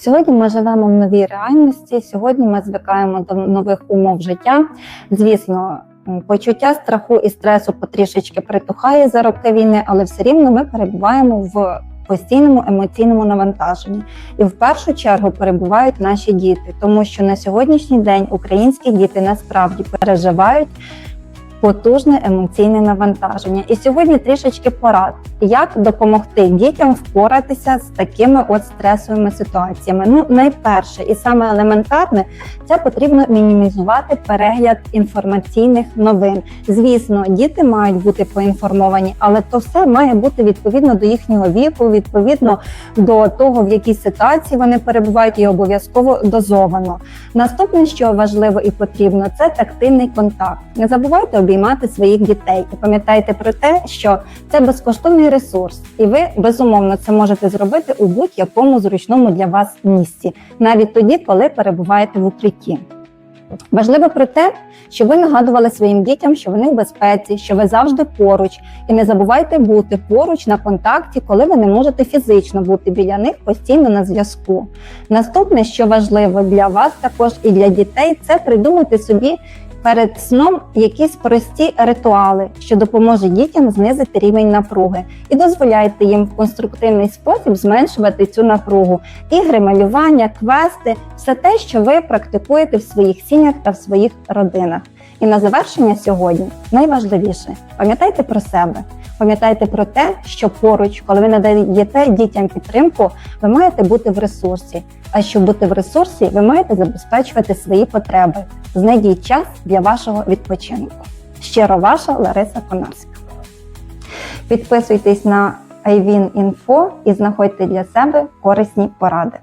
Сьогодні ми живемо в новій реальності. Сьогодні ми звикаємо до нових умов життя. Звісно, почуття страху і стресу потрішечки притухає за роки війни, але все рівно ми перебуваємо в постійному емоційному навантаженні. І в першу чергу перебувають наші діти, тому що на сьогоднішній день українські діти насправді переживають. Потужне емоційне навантаження. І сьогодні трішечки порад, як допомогти дітям впоратися з такими от стресовими ситуаціями. Ну, найперше і саме елементарне, це потрібно мінімізувати перегляд інформаційних новин. Звісно, діти мають бути поінформовані, але то все має бути відповідно до їхнього віку, відповідно до того, в якій ситуації вони перебувають, і обов'язково дозовано. Наступне, що важливо і потрібно, це тактильний контакт. Не забувайте обіймати своїх дітей і пам'ятайте про те, що це безкоштовний ресурс, і ви безумовно це можете зробити у будь-якому зручному для вас місці, навіть тоді, коли перебуваєте в укритті. Важливо про те, що ви нагадували своїм дітям, що вони в безпеці, що ви завжди поруч, і не забувайте бути поруч на контакті, коли ви не можете фізично бути біля них постійно на зв'язку. Наступне, що важливо для вас також і для дітей, це придумати собі перед сном якісь прості ритуали, що допоможе дітям знизити рівень напруги, і дозволяйте їм в конструктивний спосіб зменшувати цю напругу. Ігри, малювання, квести все те, що ви практикуєте в своїх сім'ях та в своїх родинах. І на завершення сьогодні найважливіше пам'ятайте про себе. Пам'ятайте про те, що поруч, коли ви надаєте дітям підтримку, ви маєте бути в ресурсі. А щоб бути в ресурсі, ви маєте забезпечувати свої потреби. Знайдіть час для вашого відпочинку. Щиро ваша Лариса Конарська. Підписуйтесь на iWin.info і знаходьте для себе корисні поради.